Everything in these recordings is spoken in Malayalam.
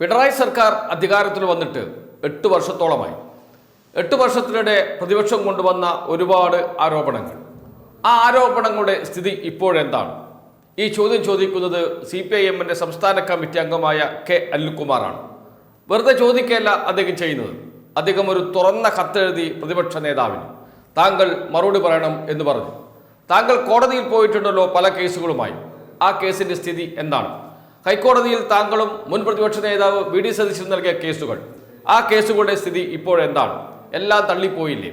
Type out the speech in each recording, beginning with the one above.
പിണറായി സർക്കാർ അധികാരത്തിൽ വന്നിട്ട് എട്ട് വർഷത്തോളമായി. എട്ട് വർഷത്തിനിടെ പ്രതിപക്ഷം കൊണ്ടുവന്ന ഒരുപാട് ആരോപണങ്ങൾ. ആ ആരോപണങ്ങളുടെ സ്ഥിതി ഇപ്പോഴെന്താണ്? ഈ ചോദ്യം ചോദിക്കുന്നത് സി പി ഐ എമ്മിന്റെ സംസ്ഥാന കമ്മിറ്റി അംഗമായ കെ അനിൽകുമാറാണ്. വെറുതെ ചോദിക്കുകയല്ല അദ്ദേഹം ചെയ്യുന്നത്. അദ്ദേഹം ഒരു തുറന്ന കത്തെഴുതി പ്രതിപക്ഷ നേതാവിന്. താങ്കൾ മറുപടി പറയണം എന്ന് പറഞ്ഞു. താങ്കൾ കോടതിയിൽ പോയിട്ടുണ്ടല്ലോ പല കേസുകളുമായി. ആ കേസിന്റെ സ്ഥിതി എന്താണ്? ഹൈക്കോടതിയിൽ താങ്കളും മുൻ പ്രതിപക്ഷ നേതാവ് വി ഡി സതീശൻ നൽകിയ കേസുകൾ. ആ കേസുകളുടെ സ്ഥിതി ഇപ്പോൾ എന്താണ് എല്ലാം തള്ളിപ്പോയില്ലേ?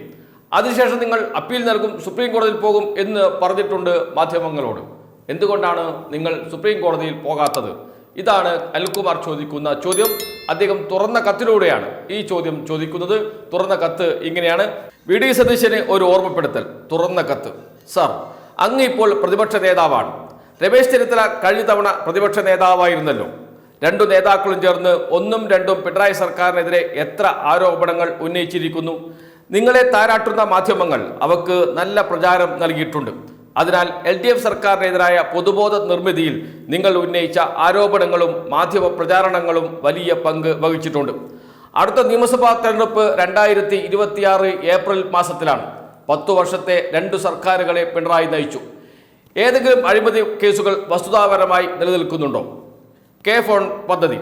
അതിനുശേഷം നിങ്ങൾ അപ്പീൽ നൽകും സുപ്രീം കോടതിയിൽ പോകും എന്ന് പറഞ്ഞിട്ടുണ്ട് മാധ്യമങ്ങളോട്. എന്തുകൊണ്ടാണ് നിങ്ങൾ സുപ്രീം കോടതിയിൽ പോകാത്തത്? ഇതാണ് അനിൽകുമാർ ചോദിക്കുന്ന ചോദ്യം. അദ്ദേഹം തുറന്ന കത്തിലൂടെയാണ് ഈ ചോദ്യം ചോദിക്കുന്നത്. തുറന്ന കത്ത് ഇങ്ങനെയാണ്. വി ഡി സതീശന് ഒരു ഓർമ്മപ്പെടുത്തൽ. തുറന്ന കത്ത്. സർ അങ്ങ് ഇപ്പോൾ പ്രതിപക്ഷ നേതാവാണ്. രമേശ് ചെന്നിത്തല കഴിഞ്ഞ തവണ പ്രതിപക്ഷ നേതാവായിരുന്നല്ലോ. രണ്ടു നേതാക്കളും ചേർന്ന് ഒന്നും രണ്ടും പിണറായി സർക്കാരിനെതിരെ എത്ര ആരോപണങ്ങൾ ഉന്നയിച്ചിരിക്കുന്നു. നിങ്ങളെ താരാട്ടുന്ന മാധ്യമങ്ങൾ അവക്ക് നല്ല പ്രചാരം നൽകിയിട്ടുണ്ട്. അതിനാൽ എൽ ഡി എഫ് സർക്കാരിനെതിരായ പൊതുബോധ നിർമ്മിതിയിൽ നിങ്ങൾ ഉന്നയിച്ച ആരോപണങ്ങളും മാധ്യമ പ്രചാരണങ്ങളും വലിയ പങ്ക് വഹിച്ചിട്ടുണ്ട്. അടുത്ത നിയമസഭാ തെരഞ്ഞെടുപ്പ് രണ്ടായിരത്തി ഇരുപത്തിയാറ് ഏപ്രിൽ മാസത്തിലാണ്. പത്തു വർഷത്തെ രണ്ട് സർക്കാരുകളെ പിണറായി നയിച്ചു. ഏതെങ്കിലും അഴിമതി കേസുകൾ വസ്തുതാപരമായി നിലനിൽക്കുന്നുണ്ടോ? കെ ഫോൺ പദ്ധതി.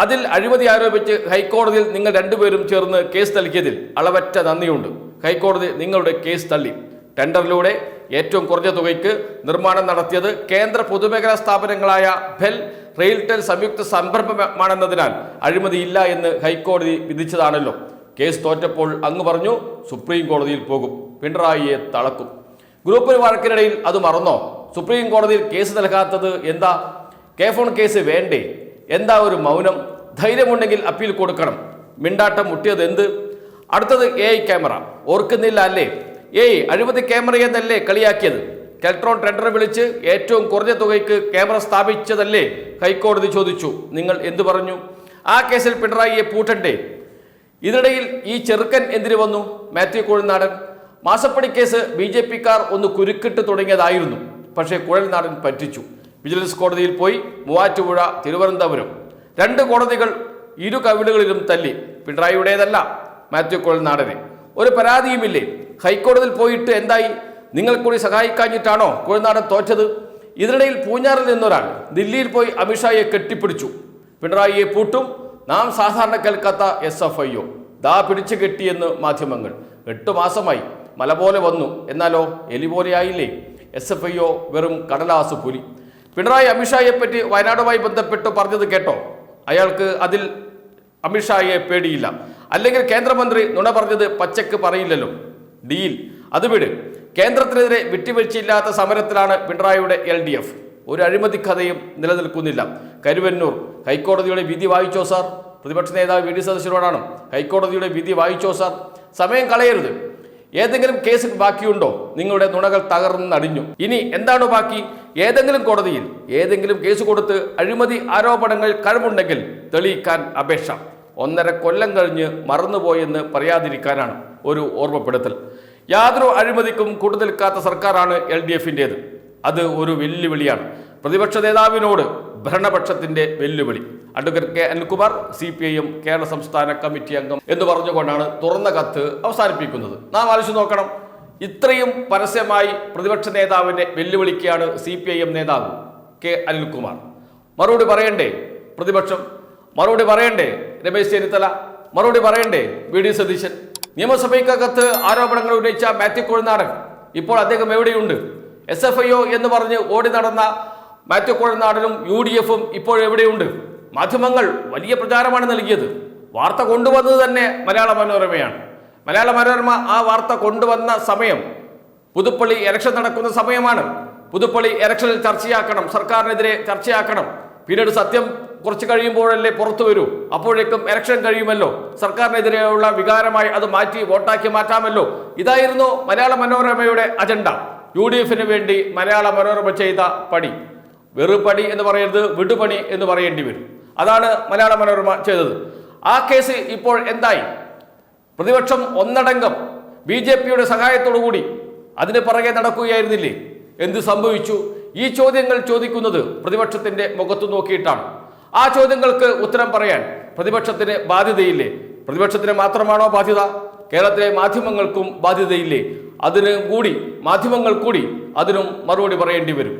അതിൽ അഴിമതി ആരോപിച്ച് ഹൈക്കോടതിയിൽ നിങ്ങൾ രണ്ടുപേരും ചേർന്ന് കേസ് നൽകിയതിൽ അളവറ്റ നന്ദിയുണ്ട്. ഹൈക്കോടതി നിങ്ങളുടെ കേസ് തള്ളി. ടെൻഡറിലൂടെ ഏറ്റവും കുറഞ്ഞ തുകയ്ക്ക് നിർമ്മാണം നടത്തിയത് കേന്ദ്ര പൊതുമേഖലാ സ്ഥാപനങ്ങളായ ബെൽ റെയിൽടെൽ സംയുക്ത സംരംഭമാണെന്നതിനാൽ അഴിമതിയില്ല എന്ന് ഹൈക്കോടതി വിധിച്ചതാണല്ലോ. കേസ് തോറ്റപ്പോൾ അങ്ങ് പറഞ്ഞു സുപ്രീം കോടതിയിൽ പോകും. പിണറായിയെ തളക്കും. ഗ്രൂപ്പിന് വഴക്കിനിടയിൽ അത് മറന്നോ? സുപ്രീം കോടതിയിൽ കേസ് നൽകാത്തത് എന്താ? കെ ഫോൺ കേസ് വേണ്ടേ? എന്താ ഒരു മൗനം? ധൈര്യമുണ്ടെങ്കിൽ അപ്പീൽ കൊടുക്കണം. മിണ്ടാട്ടം മുട്ടിയത് എന്ത്? അടുത്തത് എ ഐ ക്യാമറ. ഓർക്കുന്നില്ല അല്ലേ? ഏയ് അഴിമതി ക്യാമറയെന്നല്ലേ കളിയാക്കിയത്? കെൽട്രോൺ ടെൻഡർ വിളിച്ച് ഏറ്റവും കുറഞ്ഞ തുകയ്ക്ക് ക്യാമറ സ്ഥാപിച്ചതല്ലേ? ഹൈക്കോടതി ചോദിച്ചു. നിങ്ങൾ എന്തു പറഞ്ഞു? ആ കേസിൽ പിണറായിയെ പൂട്ടണ്ടേ? ഇതിനിടയിൽ ഈ ചെറുക്കൻ എന്തിനു വന്നു? മാത്യു കുഴൽനാടൻ മാസപ്പടി കേസ് ബി ജെ പിക്കാർ ഒന്ന് കുരുക്കിട്ട് തുടങ്ങിയതായിരുന്നു. പക്ഷേ കുഴൽനാടൻ പറ്റിച്ചു. വിജിലൻസ് കോടതിയിൽ പോയി മൂവാറ്റുപുഴ തിരുവനന്തപുരം. രണ്ട് കോടതികൾ ഇരു കവിളുകളിലും തല്ലി. പിണറായിയുടേതല്ല മാത്യു കുഴൽനാടനെ ഒരു പരാതിയുമില്ലേ? ഹൈക്കോടതിയിൽ പോയിട്ട് എന്തായി? നിങ്ങൾ കൂടി സഹായിക്കാഞ്ഞിട്ടാണോ കുഴൽനാടൻ തോറ്റത്? ഇതിനിടയിൽ പൂഞ്ഞാറിൽ നിന്നൊരാൾ ദില്ലിയിൽ പോയി അമിത്ഷായെ കെട്ടിപ്പിടിച്ചു. പിണറായിയെ പൂട്ടും. നാം സാധാരണ കേൾക്കാത്ത എസ് എഫ് ഐ ഒ. ദാ പിടിച്ചു കെട്ടിയെന്ന് മാധ്യമങ്ങൾ. എട്ട് മാസമായി. മല പോലെ വന്നു. എന്നാലോ എലി പോലെയായില്ലേ എസ് എഫ് ഐ ഒ വെറും കടലാസ് പുലി. പിണറായി അമിത്ഷായെ പറ്റി വയനാടുമായി ബന്ധപ്പെട്ട് പറഞ്ഞത് കേട്ടോ. അയാൾക്ക് അതിൽ അമിത്ഷായെ പേടിയില്ല. അല്ലെങ്കിൽ കേന്ദ്രമന്ത്രി നുണ പറഞ്ഞത് പച്ചക്ക് പറയില്ലല്ലോ. ഡീൽ. അത് വിട്. കേന്ദ്രത്തിനെതിരെ വിട്ടുവീഴ്ചയില്ലാത്ത സമരത്തിലാണ് പിണറായിയുടെ എൽ ഡി എഫ്. ഒരു അഴിമതി കഥയും നിലനിൽക്കുന്നില്ല. കരുവന്നൂർ. ഹൈക്കോടതിയുടെ വിധി വായിച്ചോ സാർ? പ്രതിപക്ഷ നേതാവ് വി ഡി സദസ്യരോടാണ് ഹൈക്കോടതിയുടെ വിധി വായിച്ചോ സാർ? സമയം കളയരുത്. ഏതെങ്കിലും കേസ് ബാക്കിയുണ്ടോ? നിങ്ങളുടെ നുണകൾ തകർന്നടിഞ്ഞു. ഇനി എന്താണ് ബാക്കി? ഏതെങ്കിലും കോടതിയിൽ ഏതെങ്കിലും കേസ് കൊടുത്ത് അഴിമതി ആരോപണങ്ങൾ കഴിവുണ്ടെങ്കിൽ തെളിയിക്കാൻ അപേക്ഷ. ഒന്നര കൊല്ലം കഴിഞ്ഞ് മറന്നുപോയെന്ന് പറയാതിരിക്കാനാണ് ഒരു ഓർമ്മപ്പെടുത്തൽ. യാതൊരു അഴിമതിക്കും കൂട്ടുനിൽക്കാത്ത സർക്കാരാണ് എൽ ഡി എഫിന്റേത്. അത് ഒരു വെല്ലുവിളിയാണ്. പ്രതിപക്ഷ നേതാവിനോട് ഭരണപക്ഷത്തിന്റെ വെല്ലുവിളി. Advocate K Anilkumar C P I M Kerala സംസ്ഥാന കമ്മിറ്റി അംഗം എന്ന് പറഞ്ഞുകൊണ്ടാണ് തുറന്ന കത്ത് അവസാനിപ്പിക്കുന്നത്. നാം ആലോചിച്ച് നോക്കണം. ഇത്രയും പരസ്യമായി പ്രതിപക്ഷ നേതാവിനെ വെല്ലുവിളിക്കുകയാണ് സി പി ഐ എം നേതാവ് കെ അനിൽകുമാർ മറുപടി പറയണ്ടേ? പ്രതിപക്ഷം. മറുപടി പറയണ്ടേ? രമേശ് ചെന്നിത്തല. മറുപടി പറയണ്ടേ? V D Satheesan. നിയമസഭയ്ക്കകത്ത് ആരോപണങ്ങൾ ഉന്നയിച്ച മാത്യു കൊഴുനാടൻ ഇപ്പോൾ അദ്ദേഹം എവിടെയുണ്ട്? എസ് എഫ് ഐ ഒ എന്ന് പറഞ്ഞ് ഓടി നടന്ന മാത്യു കോഴനാടനും യു ഡി എഫും ഇപ്പോഴെവിടെയുണ്ട് മാധ്യമങ്ങൾ വലിയ പ്രചാരമാണ് നൽകിയത്. വാർത്ത കൊണ്ടുവന്നത് തന്നെ മലയാള മനോരമയാണ്. മലയാള മനോരമ ആ വാർത്ത കൊണ്ടുവന്ന സമയം പുതുപ്പള്ളി ഇലക്ഷൻ നടക്കുന്ന സമയമാണ്. പുതുപ്പള്ളി ഇലക്ഷനിൽ ചർച്ചയാക്കണം സർക്കാരിനെതിരെ ചർച്ചയാക്കണം. പിന്നീട് സത്യം കുറച്ച് കഴിയുമ്പോഴല്ലേ പുറത്തു വരൂ. അപ്പോഴേക്കും ഇലക്ഷൻ കഴിയുമല്ലോ. സർക്കാരിനെതിരെയുള്ള വികാരമായി അത് മാറ്റി വോട്ടാക്കി മാറ്റാമല്ലോ. ഇതായിരുന്നു മലയാള മനോരമയുടെ അജണ്ട. യു ഡി എഫിന് വേണ്ടി മലയാള മനോരമ ചെയ്ത പണി. വെറുപണി എന്ന് പറയരുത് വിടുപണി എന്ന് പറയേണ്ടി വരും. അതാണ് മലയാള മനോരമ ചെയ്തത്. ആ കേസ് ഇപ്പോൾ എന്തായി? പ്രതിപക്ഷം ഒന്നടങ്കം ബി ജെ പിയുടെ സഹായത്തോടുകൂടി അതിന് പുറകെ നടക്കുകയായിരുന്നില്ലേ? എന്ത് സംഭവിച്ചു? ഈ ചോദ്യങ്ങൾ ചോദിക്കുന്നത് പ്രതിപക്ഷത്തിന്റെ മുഖത്തു നോക്കിയിട്ടാണ്. ആ ചോദ്യങ്ങൾക്ക് ഉത്തരം പറയാൻ പ്രതിപക്ഷത്തിന് ബാധ്യതയില്ലേ? പ്രതിപക്ഷത്തിന് മാത്രമാണോ ബാധ്യത? കേരളത്തിലെ മാധ്യമങ്ങൾക്കും ബാധ്യതയില്ലേ? അതിന് കൂടി മാധ്യമങ്ങൾ കൂടി അതിനും മറുപടി പറയേണ്ടി വരും.